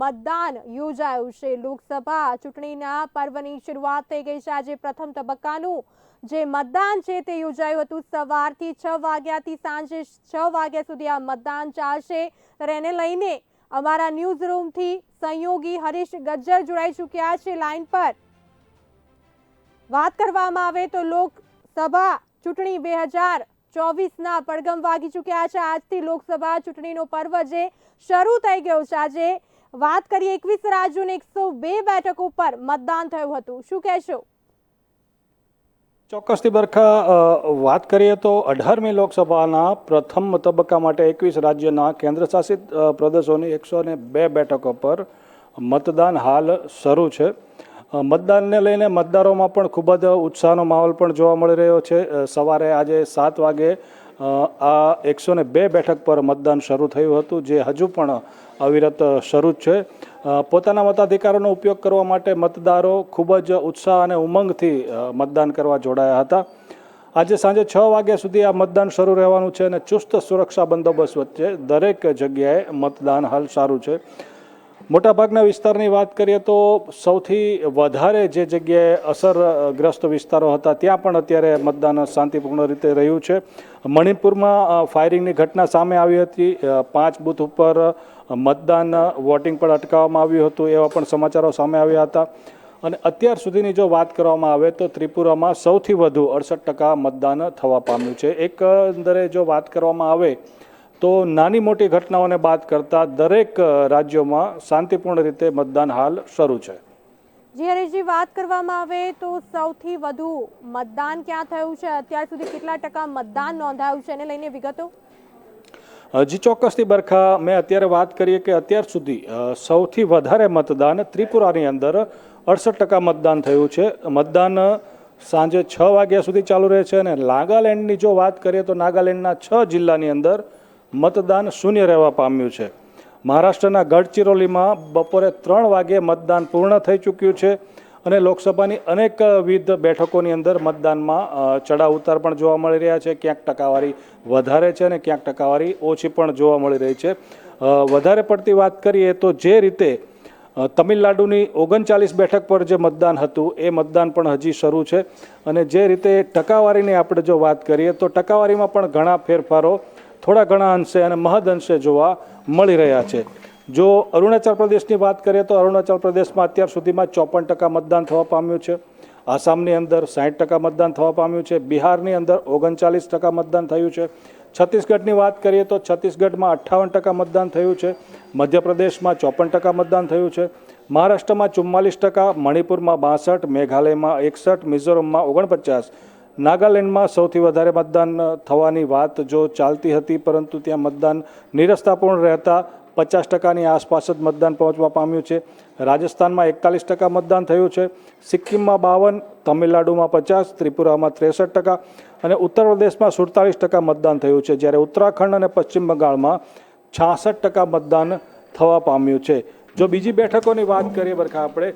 મતદાન યોજાયું છે. લોકસભા ચૂંટણીના પર્વની શરૂઆત થઈ ગઈ છે. આજે પ્રથમ તબક્કાનું જે મતદાન છે તે યોજાયું હતું. સવારથી છ વાગ્યાથી સાંજે છ વાગ્યા સુધી આ મતદાન ચાલશે. ત્યારે એને લઈને અમારા ન્યૂઝ રૂમથી સંયોગી હરીશ ગજ્જર જોડાઈ ચૂક્યા છે. લાઈન પર વાત કરવામાં આવે તો લોકસભા ચૂંટણી બે હજાર ચોવીસના પડગમ વાગી ચૂક્યા છે. આજથી લોકસભા ચૂંટણીનો પર્વ જે શરૂ થઈ ગયો છે. આજે વાત કરીએ એકવીસ રાજ્યોની એકસો બે બેઠકો પર મતદાન થયું હતું. શું કહેશો? ચોક્કસથી બરખા વાત કરીએ તો અઢારમી લોકસભાના પ્રથમ તબક્કા માટે એકવીસ રાજ્યના કેન્દ્રશાસિત પ્રદેશોની એકસો ને બે બેઠકો પર મતદાન હાલ શરૂ છે. મતદાનને લઈને મતદારોમાં પણ ખૂબ જ ઉત્સાહનો માહોલ પણ જોવા મળી રહ્યો છે. સવારે આજે સાત વાગે આ એકસો ને બે બેઠક પર મતદાન શરૂ થયું હતું, જે હજુ પણ અવિરત શરૂ જ છે. પોતાના મતાધિકારોનો ઉપયોગ કરવા માટે મતદારો ખૂબ જ ઉત્સાહ અને ઉમંગથી મતદાન કરવા જોડાયા હતા. આજે સાંજે છ વાગ્યા સુધી આ મતદાન શરૂ રહેવાનું છે અને ચુસ્ત સુરક્ષા બંદોબસ્ત વચ્ચે દરેક જગ્યાએ મતદાન હાલ સારું છે. મોટાભાગના વિસ્તારની વાત કરીએ તો સૌથી વધારે જે જગ્યાએ અસરગ્રસ્ત વિસ્તારો હતા, ત્યાં પણ અત્યારે મતદાન શાંતિપૂર્ણ રીતે રહ્યું છે. મણિપુરમાં ફાયરિંગની ઘટના સામે આવી હતી. પાંચ બૂથ ઉપર મતદાન વોટિંગ પણ અટકાવવામાં આવ્યું હતું એવા પણ સમાચારો સામે આવ્યા હતા. અને અત્યાર સુધીની જો વાત કરવામાં આવે તો ત્રિપુરામાં સૌથી વધુ અડસઠ ટકા મતદાન થવા પામ્યું છે. એકંદરે જો વાત કરવામાં આવે તો નાની મોટી ઘટનાઓને બાદ કરતા દરેક રાજ્યોમાં શાંતિપૂર્ણ રીતે મતદાન હાલ શરૂ છે. જી હરીશજી વાત કરવામાં આવે તો સૌથી વધુ મતદાન ક્યાં થયું છે? અત્યાર સુધી કેટલા ટકા મતદાન નોંધાયું છે એને લઈને વિગતો? હજી ચોક્કસથી બરખા મેં અત્યારે વાત કરીએ કે અત્યાર સુધી સૌથી વધારે મતદાન ત્રિપુરાની અંદર અડસઠ ટકા મતદાન થયું છે. મતદાન સાંજે છ વાગ્યા સુધી ચાલુ રહે છે અને નાગાલેન્ડની જો વાત કરીએ તો નાગાલેન્ડના છ જિલ્લાની અંદર મતદાન શૂન્ય રહેવા પામ્યું છે. મહારાષ્ટ્રના ગઢચિરોલીમાં બપોરે ત્રણ વાગે મતદાન પૂર્ણ થઈ ચૂક્યું છે અને લોકસભાની અનેકવિધ બેઠકોની અંદર મતદાનમાં ચડાવ ઉતાર પણ જોવા મળી રહ્યા છે. ક્યાંક ટકાવારી વધારે છે અને ક્યાંક ટકાવારી ઓછી પણ જોવા મળી રહી છે. વધારે પડતી વાત કરીએ તો જે રીતે તમિલનાડુની ઓગણચાલીસ બેઠક પર જે મતદાન હતું, એ મતદાન પણ હજી શરૂ છે. અને જે રીતે ટકાવારીની આપણે જો વાત કરીએ તો ટકાવારીમાં પણ ઘણા ફેરફારો થોડા ઘણા અંશે અને મહદ અંશે જોવા મળી રહ્યા છે. જો અરુણાચલ પ્રદેશની વાત કરીએ તો અરુણાચલ પ્રદેશમાં અત્યાર સુધીમાં ચોપન ટકા મતદાન થવા પામ્યું છે. આસામની અંદર સાઠ ટકા મતદાન થવા પામ્યું છે. બિહારની અંદર ઓગણચાલીસ ટકા મતદાન થયું છે. છત્તીસગઢની વાત કરીએ તો છત્તીસગઢમાં અઠ્ઠાવન ટકા મતદાન થયું છે. મધ્યપ્રદેશમાં ચોપન ટકા મતદાન થયું છે. મહારાષ્ટ્રમાં ચુમ્માલીસ ટકા, મણિપુરમાં બાસઠ, મેઘાલયમાં એકસઠ, મિઝોરમમાં ઓગણપચાસ. નાગાલેન્ડમાં સૌથી વધારે મતદાન થવાની વાત જો ચાલતી હતી, પરંતુ ત્યાં મતદાન નિરસ્તાપૂર્ણ રહેતા પચાસ ટકાની આસપાસ જ મતદાન પહોંચવા પામ્યું છે. રાજસ્થાનમાં એકતાલીસ ટકા મતદાન થયું છે. સિક્કિમમાં બાવન, તમિલનાડુમાં પચાસ, ત્રિપુરામાં ત્રેસઠ ટકા અને ઉત્તર પ્રદેશમાં સુડતાલીસ ટકા મતદાન થયું છે, જ્યારે ઉત્તરાખંડ અને પશ્ચિમ બંગાળમાં છાસઠ ટકા મતદાન થવા પામ્યું છે. જો બીજી બેઠકોની વાત કરીએ બરખા આપણે,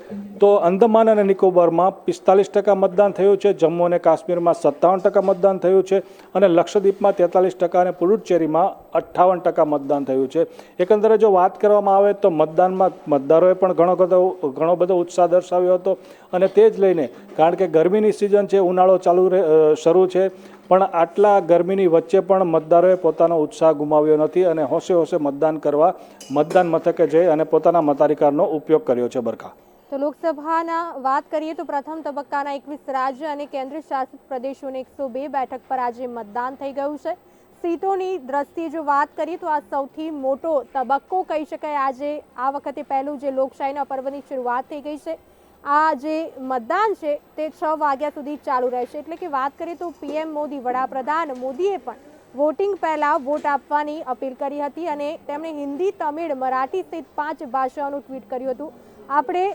તો અંદમાન અને નિકોબારમાં પિસ્તાલીસ ટકા મતદાન થયું છે, જમ્મુ અને કાશ્મીરમાં સત્તાવન ટકા મતદાન થયું છે અને લક્ષદ્વીપમાં તેતાલીસ ટકા અને પુડુચેરીમાં અઠ્ઠાવન ટકા મતદાન થયું છે. એકંદરે જો વાત કરવામાં આવે તો મતદાનમાં મતદારોએ પણ ઘણો બધો ઘણો બધો ઉત્સાહ દર્શાવ્યો હતો અને તે જ લઈને કારણ કે ગરમીની સિઝન છે, ઉનાળો ચાલુ શરૂ છે પણ આટલા ગરમીની વચ્ચે પણ મતદારોએ પોતાનો ઉત્સાહ ગુમાવ્યો નથી અને હોશે હોશે મતદાન કરવા મતદાન મથકે જઈ અને પોતાના મતાધિકારનો ઉપયોગ કર્યો છે બરખા તો લોકસભાના વાત કરીએ તો પ્રથમ તબક્કાના એકવીસ રાજ્ય અને કેન્દ્ર શાસિત પ્રદેશોની એકસો બે બેઠક પર આજે મતદાન થઈ ગયું છે. સીટોની દ્રષ્ટિએ જો વાત કરીએ તો આ સૌથી મોટો તબક્કો કહી શકાય. આજે આ વખતે પહેલું જે લોકશાહીના પર્વની શરૂઆત થઈ ગઈ છે. આ જે મતદાન છે તે છ વાગ્યા સુધી ચાલુ રહેશે. એટલે કે વાત કરીએ તો પીએમ મોદી વડાપ્રધાન મોદીએ પણ વોટિંગ પહેલાં વોટ આપવાની અપીલ કરી હતી અને તેમણે હિન્દી, તમિળ, મરાઠી સહિત પાંચ ભાષાઓનું ટ્વીટ કર્યું હતું. આપણે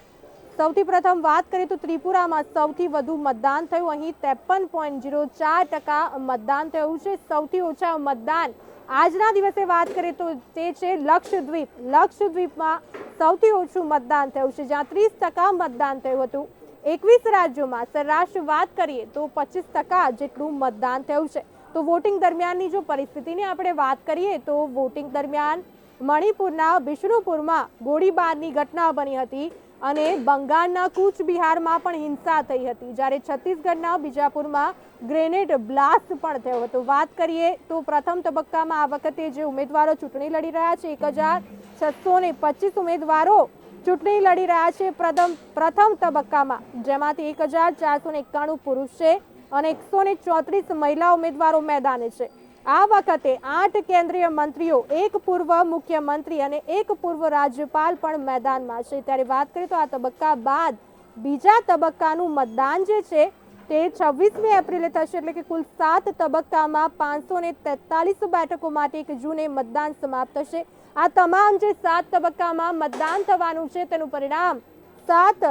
સૌથી પ્રથમ વાત કરીએ તો ત્રિપુરામાં સૌથી વધુ મતદાન થયું. અહીં ત્રેપન પોઈન્ટ જીરો ચાર ટકા મતદાન થયું છે. સૌથી ઓછા મતદાન આજના દિવસે વાત કરીએ તો તે છે લક્ષદ્વીપ. લક્ષદ્વીપમાં સૌથી ઓછું મતદાન થયું છે, જ્યાં ત્રીસ ટકા મતદાન થયું હતું. એકવીસ રાજ્યોમાં સરેરાશ વાત કરીએ તો પચીસ ટકા જેટલું મતદાન થયું છે. તો વોટિંગ દરમિયાનની જો પરિસ્થિતિની આપણે વાત કરીએ તો વોટિંગ દરમિયાન મણિપુરના બિષ્ણુપુરમાં ગોળીબારની ઘટના બની હતી. અને બંગાળના કૂચબિહારમાં પણ હિંસા થઈ હતી. જ્યારે છત્તીસગઢના બીજાપુરમાં ગ્રેનેડ બ્લાસ્ટ પણ થયો હતો. વાત કરીએ તો પ્રથમ તબક્કામાં આ વખતે જે ઉમેદવારો ચૂંટણી લડી રહ્યા છે, એક હજાર છસો ને પચીસ ઉમેદવારો ચૂંટણી લડી રહ્યા છે પ્રથમ પ્રથમ તબક્કામાં. જેમાંથી એક હજાર ચારસો ને એકાણું પુરુષ છે અને એકસો ને ચોત્રીસ મહિલા ઉમેદવારો મેદાને છે. આ વખતે આઠ કેન્દ્રીય મંત્રીઓ, એક પૂર્વ મુખ્યમંત્રી અને એક પૂર્વ રાજ્યપાલ પણ મેદાનમાં છે. ત્યારે વાત કરીએ તો આ તબક્કા બાદ બીજા તબક્કાનું મતદાન જે છે તે છવ્વીસમી એપ્રિલે થશે. એટલે કે કુલ સાત તબક્કામાં પાંચસો ને તેતાલીસ બેઠકો માટે એક જૂને મતદાન સમાપ્ત થશે. આ તમામ જે સાત તબક્કામાં મતદાન થવાનું છે, તેનું પરિણામ સાત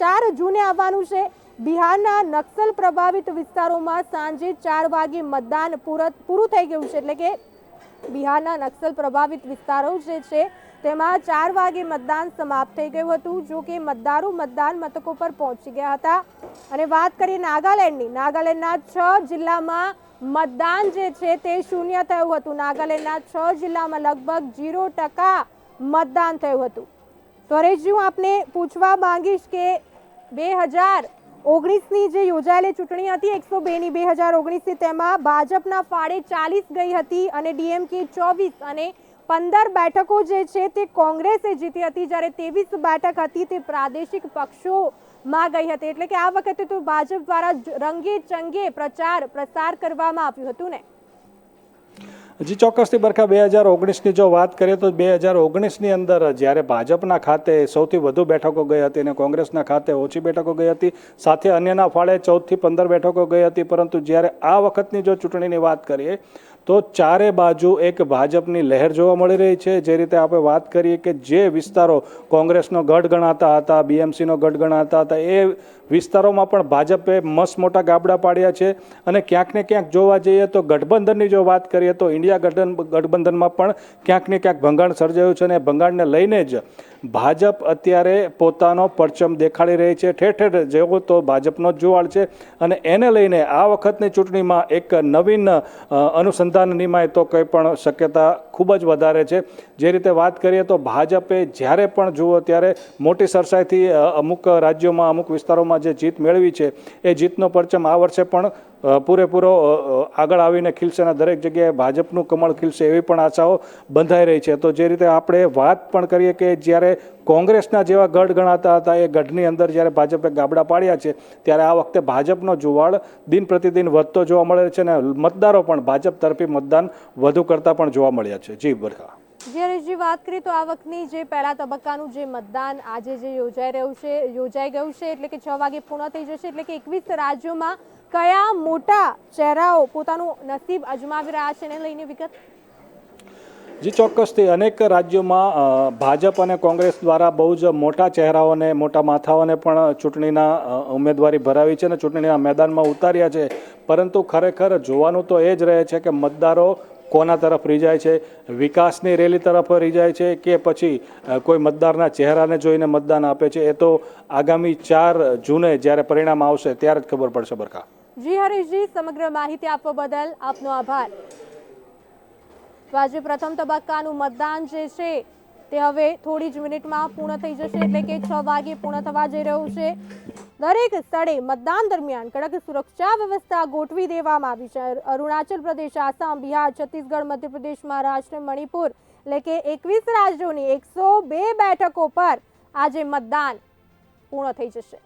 ચાર જૂને આવવાનું છે. બિહારના નક્સલ પ્રભાવિત વિસ્તારોમાં સાંજે ચાર વાગે મતદાન પૂર- થઈ ગયું છે. એટલે કે બિહારના નક્સલ પ્રભાવિત વિસ્તારો જે છે, તેમાં ચાર વાગે મતદાન સમાપ્ત થઈ ગયું હતું, જો કે મતદારો મતદાન મથકો પર પહોંચી ગયા હતા. અને વાત કરીએ નાગાલેન્ડની. નાગાલેન્ડના છ જિલ્લામાં મતદાન જે છે, તે શૂન્ય થયું હતું. નાગાલેન્ડના છ જિલ્લામાં લગભગ ઝીરો ટકા મતદાન થયું હતું. તો હું આપને પૂછવા માંગીશ કે બે હજાર ઓગણીસની જે યોજાયેલી ચૂંટણી હતી, એકસો બેની બે હજાર ઓગણીસની તેમાં ભાજપના ફાળે ચાલીસ ગઈ હતી અને ડીએમકે ચોવીસ અને પંદર બેઠકો જે છે તે કોંગ્રેસે જીતી હતી. જ્યારે ત્રેવીસ બેઠક હતી તે પ્રાદેશિક પક્ષોમાં ગઈ હતી. એટલે કે આ વખતે તો ભાજપ દ્વારા રંગે ચંગે પ્રચાર, પ્રસાર કરવામાં આવ્યું હતું ને? જી ચોક્કસથી બરખા બે હજાર ઓગણીસની જો વાત કરીએ તો બે હજાર ઓગણીસની અંદર જ્યારે ભાજપના ખાતે સૌથી વધુ બેઠકો ગઈ હતી અને કોંગ્રેસના ખાતે ઓછી બેઠકો ગઈ હતી, સાથે અન્યના ફાળે ચૌદથી પંદર બેઠકો ગઈ હતી, પરંતુ જ્યારે આ વખતની જો ચૂંટણીની વાત કરીએ તો ચારે બાજુ એક ભાજપની લહેર જોવા મળી રહી છે. જે રીતે આપણે વાત કરીએ કે જે વિસ્તારો કોંગ્રેસનો ગઢ ગણાતા હતા બીએમસીનો ગઢ ગણાતા હતા એ વિસ્તારોમાં પણ ભાજપે મસ્ત મોટા ગાબડા પાડ્યા છે. અને ક્યાંક ને ક્યાંક જોવા જઈએ તો ગઠબંધનની જો વાત કરીએ તો ઇન્ડિયા ગઠબંધન ગઠબંધનમાં પણ ક્યાંક ને ક્યાંક ભંગાણ સર્જાયું છે અને ભંગાણને લઈને જ ભાજપ અત્યારે પોતાનો પરચમ દેખાડી રહી છે. ઠેર ઠેર જેવો તો ભાજપનો જ જુવાળ છે. અને એને લઈને આ વખતની ચૂંટણીમાં એક નવીન અ, અનુસંધાન નિમાય તો કંઈ પણ શક્યતા ખૂબ જ વધારે છે. જે રીતે વાત કરીએ તો ભાજપે જ્યારે પણ જુઓ ત્યારે મોટી સરસાઈથી અમુક રાજ્યોમાં, અમુક વિસ્તારોમાં જે જીત મેળવી છે, એ જીતનો પરચમ આ વર્ષે પણ પૂરેપૂરો આગળ આવીને ખીલશે અને દરેક જગ્યાએ ભાજપનું કમળ ખીલશે એવી પણ આશાઓ બંધાઈ રહી છે. તો જે રીતે આપણે વાત પણ કરીએ કે જ્યારે કોંગ્રેસના જેવા ગઢ ગણાતા હતા, એ ગઢની અંદર જ્યારે ભાજપે ગાબડા પાડ્યા છે, ત્યારે આ વખતે ભાજપનો જુવાળ દિન પ્રતિદિન વધતો જોવા મળે છે અને મતદારો પણ ભાજપ તરફી મતદાન વધુ કરતા પણ જોવા મળ્યા છે. જી બરખા જે વાત કરીએ તો આ વખતની જે પહેલા તબક્કાનું જે મતદાન આજે જે યોજાઈ રહ્યું છે, યોજાઈ ગયું છે, એટલે કે છ વાગે પૂર્ણ થઈ જશે, એટલે કે એકવીસ રાજ્યોમાં કયા મોટા ચહેરાઓ પોતાનું નસીબ અજમાવી રહ્યા છે એને લઈને વિગત? જી ચોક્કસથી અનેક રાજ્યોમાં ભાજપ અને કોંગ્રેસ દ્વારા બહુ જ મોટા ચહેરાઓને, મોટા માથાઓને પણ ચૂંટણીના ઉમેદવારી ભરાવી છે અને ચૂંટણીના મેદાનમાં ઉતાર્યા છે. પરંતુ ખરેખર જોવાનું તો એ જ રહે છે કે મતદારો કોના તરફ રીજાય છે? વિકાસની રેલી તરફ રીજાય છે કે પછી કોઈ મતદારના ચહેરાને જોઈને મતદાન આપે છે? એ તો આગામી ચાર જૂને જ્યારે પરિણામ આવશે ત્યારે જ ખબર પડશે બરખા. જી હરીશજી સમગ્ર માહિતી આપવા બદલ આપનો આભાર. તો આજે પ્રથમ તબક્કાનું મતદાન જે છે, તે હવે થોડી જ મિનિટમાં પૂર્ણ થઈ જશે, એટલે કે છ વાગે પૂર્ણ થવા જઈ રહ્યું છે. દરેક સ્થળે મતદાન દરમિયાન કડક સુરક્ષા વ્યવસ્થા ગોઠવી દેવામાં આવી છે. અરુણાચલ પ્રદેશ, આસામ, બિહાર, છત્તીસગઢ, મધ્યપ્રદેશ, મહારાષ્ટ્ર, મણિપુર, એટલે કે એકવીસ રાજ્યોની એકસો બે બેઠકો પર આજે મતદાન પૂર્ણ થઈ જશે.